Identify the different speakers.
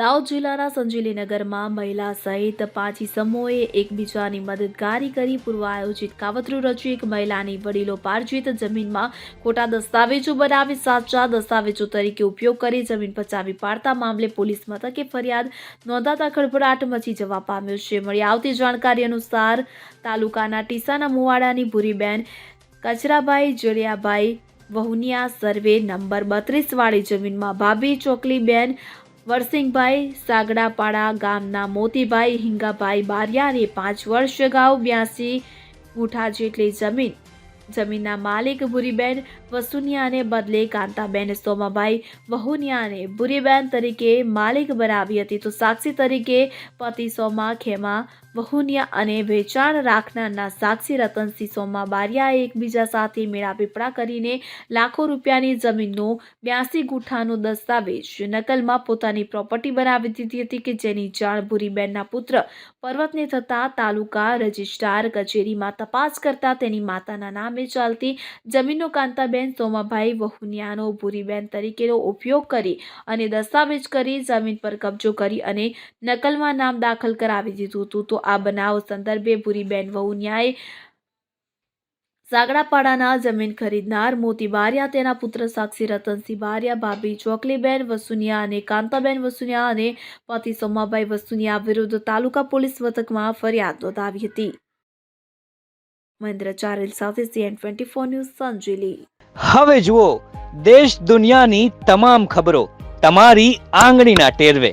Speaker 1: દાહોદ જિલ્લાના સંજીલીનગરમાં મહિલા સહિત પાંચ ઇસમોએ એકબીજાની મદદગારી કરી પૂર્વ આયોજિત કાવતરું રચી એક મહિલાની વડીલો પાર્જિત જમીનમાં ખોટા દસ્તાવેજો બનાવી સાચા દસ્તાવેજો તરીકે ઉપયોગ કરી જમીન પચાવી પાડતા મામલે પોલીસ મથકે ફરિયાદ નોંધાતા ખળભળાટ મચી જવા પામ્યો છે. મળી આવતી જાણકારી અનુસાર તાલુકાના ટીસાના મુવાડાની ભૂરીબેન કચરાભાઈ જડિયાભાઈ વહુનિયા સર્વે નંબર બત્રીસ વાળી જમીનમાં ભાભી, ચોકલીબેન વરસિંગભાઈ સાગડાપાડા ગામના મોતીભાઈ હિંગાભાઈ બારિયાને પાંચ વર્ષ અગાઉ બ્યાસી ગુઠા જેટલી જમીન, જમીનના માલિક ભૂરીબેન વસુનિયાને બદલે કાંતાબેન સોમાભાઈ વહુનિયાને ભૂરીબેન તરીકે માલિક બનાવી હતી. તો સાક્ષી તરીકે પતિ સોમા ખેમા વહુનિયા અને વેચાણ રાખનારના સાક્ષી રતનસિંહ સોમા બારિયાએ એકબીજા સાથે મેળાપીપળા કરીને લાખો રૂપિયાની જમીનનો બ્યાસી ગુઠ્ઠાનો દસ્તાવેજ નકલમાં પોતાની પ્રોપર્ટી બનાવી દીધી હતી કે જેની જાણ ભૂરીબેનના પુત્ર પર્વતને થતાં તાલુકા રજિસ્ટ્રાર કચેરીમાં તપાસ કરતા તેની માતાના નામે ચાલતી જમીનનો કાંતાબેન સોમાભાઈ વહુનિયાનો ભૂરીબેન તરીકેનો ઉપયોગ કરી અને દસ્તાવેજ કરી જમીન પર કબજો કરી અને નકલમાં નામ દાખલ કરાવી દીધું હતું. તો આ બનાવ સંદર્ભે ભૂરીબેન વહુનિયાએ સાગડાપાડાના જમીન ખરીદનાર મોતી બારિયા, તેના પુત્ર સાક્ષી રતનસિંહ બારિયા, ભાભી ચોકલીબેન વસુનિયા અને કાંતાબેન વસુનિયા અને પતિ સોમાભાઈ વસુનિયા વિરુદ્ધ તાલુકા પોલીસ મથકમાં ફરિયાદ નોંધાવી હતી. મહેન્દ્ર ચારેલ સાથે CN twenty four news Sanjeli.
Speaker 2: હવે જુઓ, દેશ દુનિયાની તમામ ખબરો તમારી આંગળીના ટેરવે.